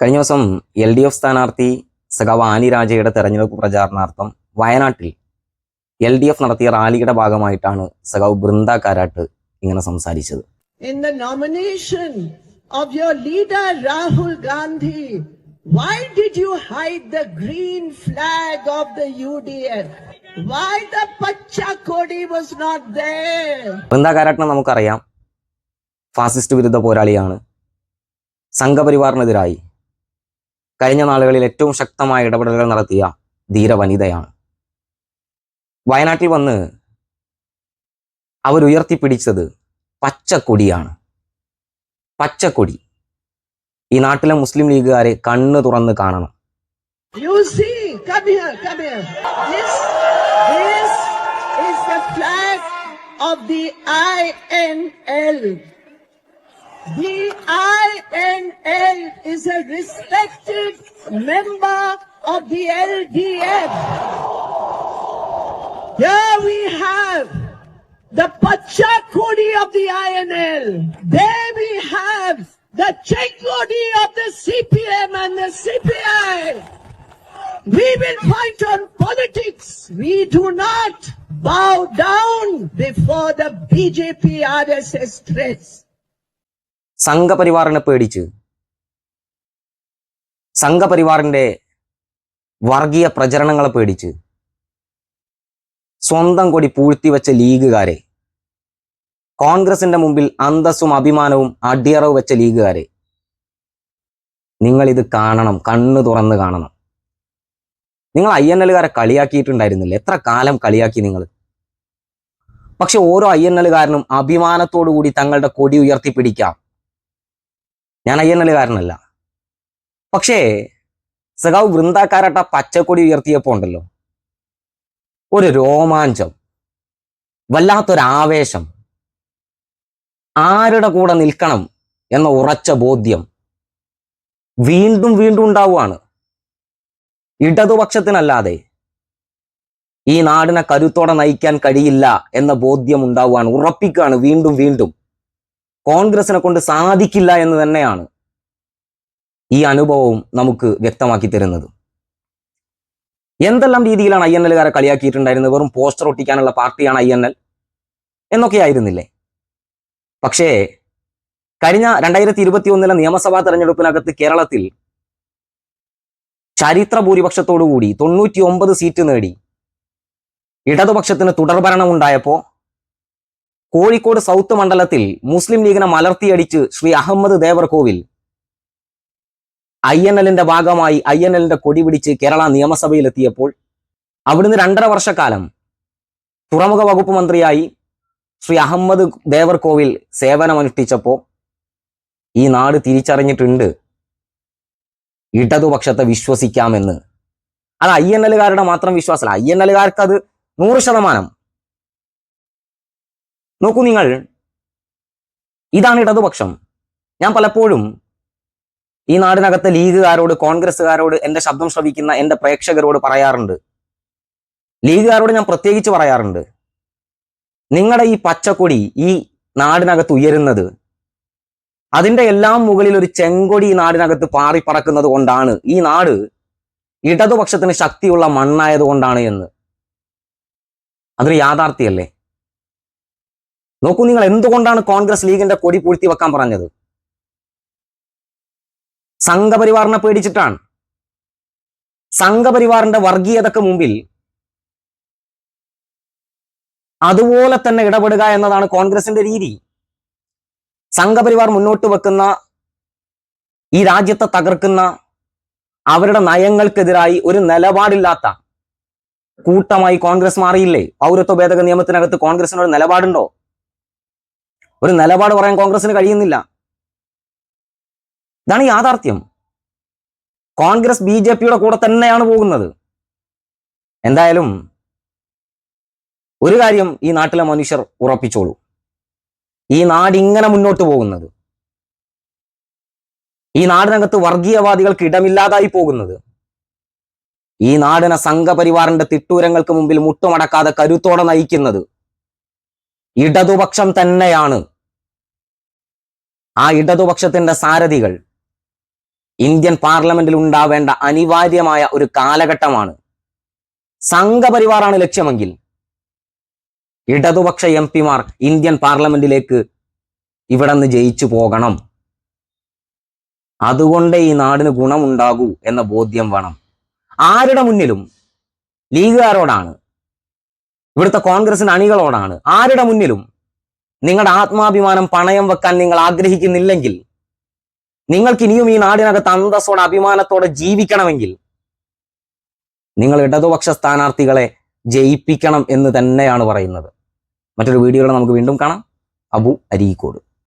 കഴിഞ്ഞ ദിവസം L D F സ്ഥാനാർത്ഥി സഖാവ് ആനി രാജയുടെ തെരഞ്ഞെടുപ്പ് പ്രചാരണാർത്ഥം വയനാട്ടിൽ എൽ ഡി എഫ് നടത്തിയ റാലിയുടെ ഭാഗമായിട്ടാണ് സഖാവ് ബൃന്ദ കാരാട്ട് ഇങ്ങനെ സംസാരിച്ചത് the nomination of your leader Rahul Gandhi, why did you hide the green flag of the UDF? Why the Pacha Kodi was not there? Brinda കാരാട്ടിനെ നമുക്കറിയാം ഫാസിസ്റ്റ് വിരുദ്ധ പോരാളിയാണ് സംഘപരിവാറിനെതിരായി കഴിഞ്ഞ നാളുകളിൽ ഏറ്റവും ശക്തമായ ഇടപെടലുകൾ നടത്തിയ ധീര വനിതയാണ് വയനാട്ടിൽ വന്ന് അവരുയർത്തിപ്പിടിച്ചത് പച്ചക്കൊടിയാണ്. പച്ചക്കൊടി. ഈ നാട്ടിലെ മുസ്ലിം ലീഗുകാരെ കണ്ണു തുറന്ന് കാണണം. You see, come here, come. The INL is a respected member of the LDF. Here we have the Pachakodi of the INL. There we have the Chekodi of the CPM and the CPI. We will fight on politics. We do not bow down before the BJP RSS threats. സംഘപരിവാറിനെ പേടിച്ച്. സംഘപരിവാറിന്റെ വർഗീയ പ്രചരണങ്ങളെ പേടിച്ച്. സ്വന്തം കൊടി പൂഴ്ത്തി വെച്ച ലീഗുകാരെ. കോൺഗ്രസിന്റെ മുമ്പിൽ അന്തസ്സും അഭിമാനവും അടിയറവ് വെച്ച ലീഗുകാരെ. നിങ്ങൾ ഇത് കാണണം കണ്ണു തുറന്ന് കാണണം. നിങ്ങൾ ഐ എൻ എല്ലുകാരെ കളിയാക്കിയിട്ടുണ്ടായിരുന്നില്ല? എത്ര കാലം കളിയാക്കി നിങ്ങൾ? പക്ഷെ ഓരോ ഐ എൻ എല്ലുകാരനും അഭിമാനത്തോടു കൂടി തങ്ങളുടെ കൊടി ഉയർത്തിപ്പിടിക്കാം. ഞാൻ ഐ എൻ പക്ഷേ സഖാവ് വൃന്ദാക്കാരട്ട പച്ചക്കൊടി ഉയർത്തിയപ്പോ ഉണ്ടല്ലോ. ഒരു രോമാഞ്ചം വല്ലാത്തൊരാവേശം. ആരുടെ കൂടെ നിൽക്കണം എന്ന ഉറച്ച ബോധ്യം വീണ്ടും വീണ്ടും ഉണ്ടാവുകയാണ് ഇടതുപക്ഷത്തിനല്ലാതെ ഈ നാടിനെ കരുത്തോടെ നയിക്കാൻ കഴിയില്ല എന്ന ബോധ്യം ഉണ്ടാവുകയാണ് ഉറപ്പിക്കുകയാണ് വീണ്ടും വീണ്ടും. കോൺഗ്രസിനെ കൊണ്ട് സാധിക്കില്ല എന്ന് തന്നെയാണ് ഈ അനുഭവവും നമുക്ക് വ്യക്തമാക്കി തരുന്നത്. എന്തെല്ലാം രീതിയിലാണ് ഐ എൻ എല്ലുകാരെ കളിയാക്കിയിട്ടുണ്ടായിരുന്നത്? വെറും പോസ്റ്റർ ഒട്ടിക്കാനുള്ള പാർട്ടിയാണ് ഐ എൻ എൽ എന്നൊക്കെ ആയിരുന്നില്ലേ? പക്ഷേ കഴിഞ്ഞ രണ്ടായിരത്തി ഇരുപത്തി ഒന്നിലെ നിയമസഭാ തെരഞ്ഞെടുപ്പിനകത്ത് കേരളത്തിൽ ചരിത്ര ഭൂരിപക്ഷത്തോടുകൂടി തൊണ്ണൂറ്റി ഒമ്പത് സീറ്റ് നേടി ഇടതുപക്ഷത്തിന് തുടർഭരണം ഉണ്ടായപ്പോ കോഴിക്കോട് സൗത്ത് മണ്ഡലത്തിൽ മുസ്ലിം ലീഗിനെ മലർത്തിയടിച്ച് ശ്രീ അഹമ്മദ് ദേവർകോവിൽ. ഐ എൻ എല്ലിന്റെ ഭാഗമായി ഐ എൻ എല്ലിന്റെ കൊടി പിടിച്ച് കേരള നിയമസഭയിലെത്തിയപ്പോൾ അവിടുന്ന് രണ്ടര വർഷക്കാലം തുറമുഖ വകുപ്പ് മന്ത്രിയായി ശ്രീ അഹമ്മദ് ദേവർകോവിൽ സേവനമനുഷ്ഠിച്ചപ്പോ ഈ നാട് തിരിച്ചറിഞ്ഞിട്ടുണ്ട്. ഇടതുപക്ഷത്തെ വിശ്വസിക്കാമെന്ന്. അത് ഐ എൻ എല്ലുകാരുടെ മാത്രം വിശ്വാസമല്ല. ഐ എൻ എല്ലുകാർക്ക് അത് നൂറ് ശതമാനം. നോക്കൂ നിങ്ങൾ. ഇതാണ് ഇടതുപക്ഷം. ഞാൻ പലപ്പോഴും ഈ നാടിനകത്തെ ലീഗുകാരോട് കോൺഗ്രസ്സുകാരോട് എന്റെ ശബ്ദം ശ്രവിക്കുന്ന എന്റെ പ്രേക്ഷകരോട് പറയാറുണ്ട്. ലീഗുകാരോട് ഞാൻ പ്രത്യേകിച്ച് പറയാറുണ്ട്. നിങ്ങളുടെ ഈ പച്ചക്കൊടി ഈ നാടിനകത്ത് ഉയരുന്നത് അതിന്റെ എല്ലാം മുകളിൽ ഒരു ചെങ്കൊടി ഈ നാടിനകത്ത് പാറിപ്പറക്കുന്നത് കൊണ്ടാണ് ഈ നാട് ഇടതുപക്ഷത്തിന് ശക്തിയുള്ള മണ്ണായത് കൊണ്ടാണ് എന്ന്. അതൊരു യാഥാർത്ഥ്യമല്ലേ? നോക്കൂ നിങ്ങൾ എന്തുകൊണ്ടാണ് കോൺഗ്രസ് ലീഗിന്റെ കൊടി പൂഴ്ത്തി വെക്കാൻ പറഞ്ഞത്? സംഘപരിവാറിനെ പേടിച്ചിട്ടാണ്. സംഘപരിവാറിന്റെ വർഗീയതക്ക് മുമ്പിൽ അതുപോലെ തന്നെ ഇടപെടുക എന്നതാണ് കോൺഗ്രസിന്റെ രീതി. സംഘപരിവാർ മുന്നോട്ട് വെക്കുന്ന ഈ രാജ്യത്തെ തകർക്കുന്ന അവരുടെ നയങ്ങൾക്കെതിരായി ഒരു നിലപാടില്ലാത്ത കൂട്ടമായി കോൺഗ്രസ് മാറിയില്ലേ? പൗരത്വ ഭേദഗതി നിയമത്തിനകത്ത് കോൺഗ്രസിനൊരു നിലപാടുണ്ടോ? ഒരു നിലപാട് പറയാൻ കോൺഗ്രസിന് കഴിയുന്നില്ല. ഇതാണ് യാഥാർത്ഥ്യം. കോൺഗ്രസ് ബി ജെ പിയുടെ കൂടെ തന്നെയാണ് പോകുന്നത്. എന്തായാലും ഒരു കാര്യം ഈ നാട്ടിലെ മനുഷ്യർ ഉറപ്പിച്ചോളൂ. ഈ നാട് ഇങ്ങനെ മുന്നോട്ട് പോകുന്നത്. ഈ നാടിനകത്ത് വർഗീയവാദികൾക്ക് ഇടമില്ലാതായി പോകുന്നത്. ഈ നാടിനെ സംഘപരിവാറിന്റെ തിട്ടൂരങ്ങൾക്ക് മുമ്പിൽ മുട്ടുമടക്കാതെ കരുത്തോടെ നയിക്കുന്നത് ഇടതുപക്ഷം തന്നെയാണ്. ആ ഇടതുപക്ഷത്തിന്റെ സാരഥികൾ ഇന്ത്യൻ പാർലമെന്റിൽ ഉണ്ടാവേണ്ട അനിവാര്യമായ ഒരു കാലഘട്ടമാണ്. സംഘപരിവാറാണ് ലക്ഷ്യമെങ്കിൽ ഇടതുപക്ഷ എം പിമാർ ഇന്ത്യൻ പാർലമെന്റിലേക്ക് ഇവിടെ നിന്ന് ജയിച്ചു പോകണം. അതുകൊണ്ടേ ഈ നാടിന് ഗുണമുണ്ടാകൂ എന്ന ബോധ്യം വേണം. ആരുടെ മുന്നിലും ലീഗുകാരോടാണ് ഇവിടുത്തെ കോൺഗ്രസിന് അണികളോടാണ് ആരുടെ മുന്നിലും നിങ്ങളുടെ ആത്മാഭിമാനം പണയം വെക്കാൻ നിങ്ങൾ ആഗ്രഹിക്കുന്നില്ലെങ്കിൽ നിങ്ങൾക്ക് ഇനിയും ഈ നാടിനകത്ത് അന്തസ്സോടെ അഭിമാനത്തോടെ ജീവിക്കണമെങ്കിൽ നിങ്ങൾ ഇടതുപക്ഷ സ്ഥാനാർത്ഥികളെ ജയിപ്പിക്കണം എന്ന് തന്നെയാണ് പറയുന്നത്. മറ്റൊരു വീഡിയോയിൽ നമുക്ക് വീണ്ടും കാണാം. അബു അരീക്കോട്.